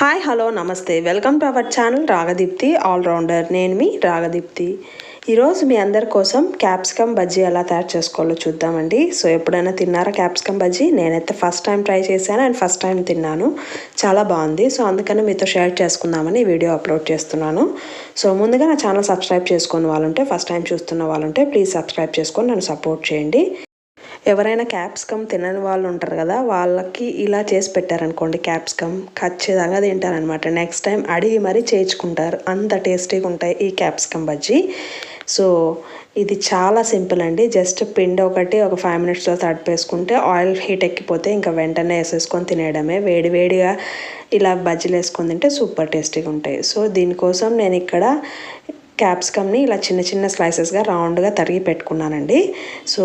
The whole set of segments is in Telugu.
హాయ్ హలో నమస్తే. Welcome to our channel Ragadeepti allrounder నేను మీ రాగదీప్తి ఈరోజు మీ అందరి కోసం క్యాప్సికమ్ బజ్జీ ఎలా తయారు చేసుకోవాలో చూద్దామండి. సో ఎప్పుడైనా తిన్నారా క్యాప్సికమ్ బజ్జీ? నేనైతే ఫస్ట్ టైం ట్రై చేశాను అండ్ ఫస్ట్ టైం తిన్నాను. చాలా బాగుంది. సో అందుకని మీతో షేర్ చేసుకుందామని వీడియో అప్లోడ్ చేస్తున్నాను. సో ముందుగా నా ఛానల్ సబ్స్క్రైబ్ చేసుకున్న వాళ్ళుంటే ఫస్ట్ టైం చూస్తున్న వాళ్ళుంటే ప్లీజ్ సబ్స్క్రైబ్ చేసుకొని నన్ను సపోర్ట్ చేయండి. ఎవరైనా క్యాప్సికమ్ తినని వాళ్ళు ఉంటారు కదా వాళ్ళకి ఇలా చేసి పెట్టారనుకోండి క్యాప్సికమ్ ఖచ్చితంగా తింటారనమాట నెక్స్ట్ టైం అడిగి మరీ చేయించుకుంటారు. అంత టేస్టీగా ఉంటాయి ఈ క్యాప్సికమ్ బజ్జీ. సో ఇది చాలా సింపుల్ అండి. జస్ట్ పిండి ఒకటి ఒక ఫైవ్ మినిట్స్లో తడిపేసుకుంటే ఆయిల్ హీట్ ఎక్కిపోతే ఇంకా వెంటనే వేసేసుకొని తినేయడమే. వేడి వేడిగా ఇలా బజ్జీలు వేసుకొని తింటే సూపర్ టేస్టీగా ఉంటాయి. సో దీనికోసం నేను ఇక్కడ క్యాప్సికమ్ని ఇలా చిన్న చిన్న స్లైసెస్గా రౌండ్గా తరిగి పెట్టుకున్నానండి. సో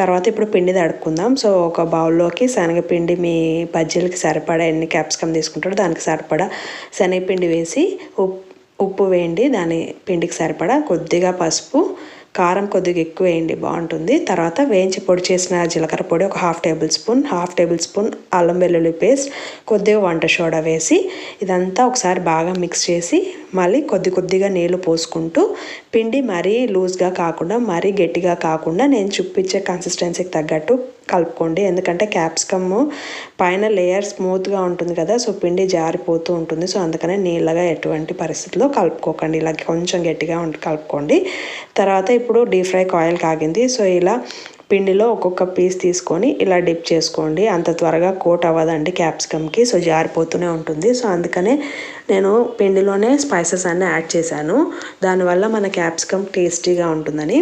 తర్వాత ఇప్పుడు పిండి తడుపుకుందాం. సో ఒక బౌల్లోకి శనగపిండి మీ బజ్జీలకి సరిపడా ఎన్ని క్యాప్సికమ్ తీసుకుంటారో దానికి సరిపడా శనగపిండి వేసి ఉప్పు ఉప్పు వేయండి. దాని పిండికి సరిపడా కొద్దిగా పసుపు కారం కొద్దిగా ఎక్కువ వేయండి. బాగుంటుంది. తర్వాత వేయించి పొడి చేసిన జీలకర్ర పొడి ఒక half table spoon half table spoon అల్లం వెల్లుల్లి పేస్ట్ కొద్దిగా వంట సోడా వేసి ఇదంతా ఒకసారి బాగా మిక్స్ చేసి మళ్ళీ కొద్ది కొద్దిగా నీళ్ళు పోసుకుంటూ పిండి మరీ లూజ్గా కాకుండా మరీ గట్టిగా కాకుండా నేను చూపించే కన్సిస్టెన్సీకి తగ్గట్టు కలుపుకోండి. ఎందుకంటే క్యాప్సికమ్ పైన లేయర్ స్మూత్గా ఉంటుంది కదా సో పిండి జారిపోతూ ఉంటుంది. సో అందుకనే నీళ్ళగా ఎటువంటి పరిస్థితుల్లో కలుపుకోకండి. ఇలా కొంచెం గట్టిగా ఉండి కలుపుకోండి. తర్వాత ఇప్పుడు డీప్ ఫ్రై ఆయిల్ కాగింది. సో ఇలా పిండిలో ఒక్కొక్క పీస్ తీసుకొని ఇలా డిప్ చేసుకోండి. అంత త్వరగా కోట్ అవ్వదండి క్యాప్సికమ్కి సో జారిపోతూనే ఉంటుంది. సో అందుకనే నేను పిండిలోనే స్పైసెస్ అన్నీ యాడ్ చేశాను. దానివల్ల మన క్యాప్సికమ్ టేస్టీగా ఉంటుందని.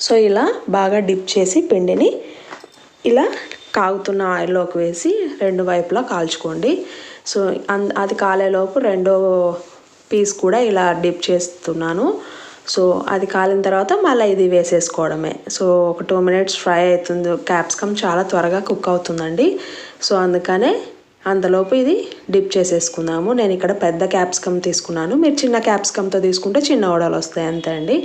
సో ఇలా బాగా డిప్ చేసి పిండిని ఇలా కాగుతున్న ఆయిల్లోకి వేసి రెండు వైపులా కాల్చుకోండి. సో అది కాలేలోపు రెండో పీస్ కూడా ఇలా డిప్ చేస్తున్నాను. సో అది కాలిన తర్వాత మళ్ళీ ఇది వేసేసుకోవడమే. సో ఒక టూ మినిట్స్ ఫ్రై అవుతుంది. క్యాప్సికమ్ చాలా త్వరగా కుక్ అవుతుందండి. సో అందుకనే అంతలోపు ఇది డిప్ చేసేసుకుందాము. నేను ఇక్కడ పెద్ద క్యాప్సికమ్ తీసుకున్నాను. మీరు చిన్న క్యాప్సికమ్తో తీసుకుంటే చిన్న ఓడలు వస్తాయి అంతే అండి.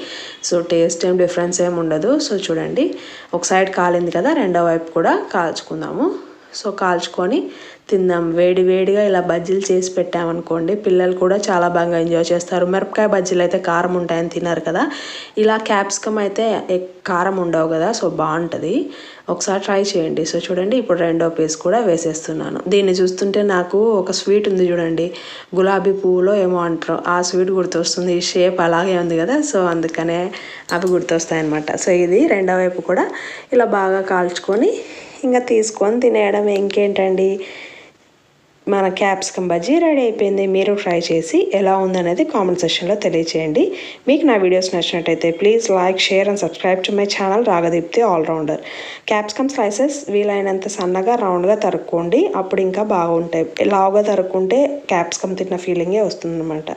సో టేస్ట్ ఏం డిఫరెన్స్ ఏం ఉండదు. సో చూడండి ఒక సైడ్ కాలింది కదా రెండో వైపు కూడా కాల్చుకుందాము. సో కాల్చుకొని తిందాం వేడి వేడిగా ఇలా బజ్జీలు చేసి పెట్టామనుకోండి పిల్లలు కూడా చాలా బాగా ఎంజాయ్ చేస్తారు. మిరపకాయ బజ్జీలు అయితే కారం ఉంటాయని తిన్నారు కదా. ఇలా క్యాప్సికమ్ అయితే కారం ఉండవు కదా సో బాగుంటుంది. ఒకసారి ట్రై చేయండి. సో చూడండి ఇప్పుడు రెండో పీస్ కూడా వేసేస్తున్నాను. దీన్ని చూస్తుంటే నాకు ఒక స్వీట్ ఉంది చూడండి. గులాబీ పువ్వులో ఏమో అంటారు. ఆ స్వీట్ గుర్తొస్తుంది. ఈ షేప్ అలాగే ఉంది కదా సో అందుకనే అవి గుర్తొస్తాయి అనమాట సో ఇది రెండో వైపు కూడా ఇలా బాగా కాల్చుకొని ఇంకా తీసుకొని తినేయడం ఇంకేంటండి? మన క్యాప్సికమ్ బజ్జీ రెడీ అయిపోయింది. మీరు ట్రై చేసి ఎలా ఉందనేది కామెంట్ సెక్షన్లో తెలియచేయండి. మీకు నా వీడియోస్ నచ్చినట్టయితే please like share and subscribe to my channel Ragadeepti allrounder. Capsicum slices వీలైనంత సన్నగా రౌండ్గా తరుక్కోండి. అప్పుడు ఇంకా బాగుంటాయి. లావుగా తరుక్కుంటే క్యాప్సికమ్ తిన్న ఫీలింగే వస్తుందన్నమాట.